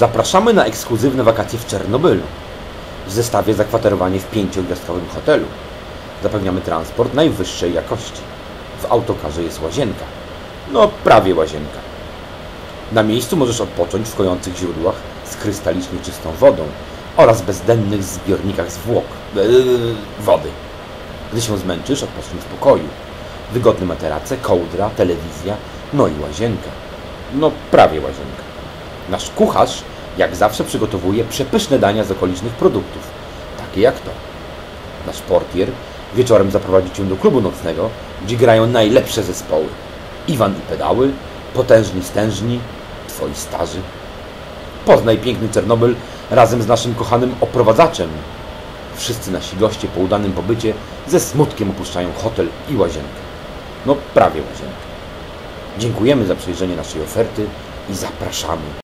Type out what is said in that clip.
Zapraszamy na ekskluzywne wakacje w Czernobylu. W zestawie zakwaterowanie w pięciogwiazdkowym hotelu. Zapewniamy transport najwyższej jakości. W autokarze jest łazienka. No, prawie łazienka. Na miejscu możesz odpocząć w kojących źródłach z krystalicznie czystą wodą oraz bezdennych zbiornikach zwłok yy, wody. Gdy się zmęczysz, odpocznij w pokoju. Wygodne materace, kołdra, telewizja, no i łazienka. No, prawie łazienka. Nasz kucharz, jak zawsze, przygotowuje przepyszne dania z okolicznych produktów, takie jak to. Nasz portier wieczorem zaprowadzi Cię do klubu nocnego, gdzie grają najlepsze zespoły. Iwan i pedały, potężni stężni, Twoi starzy. Poznaj piękny Czernobyl razem z naszym kochanym oprowadzaczem. Wszyscy nasi goście po udanym pobycie ze smutkiem opuszczają hotel i łazienkę. No prawie łazienkę. Dziękujemy za przejrzenie naszej oferty i zapraszamy.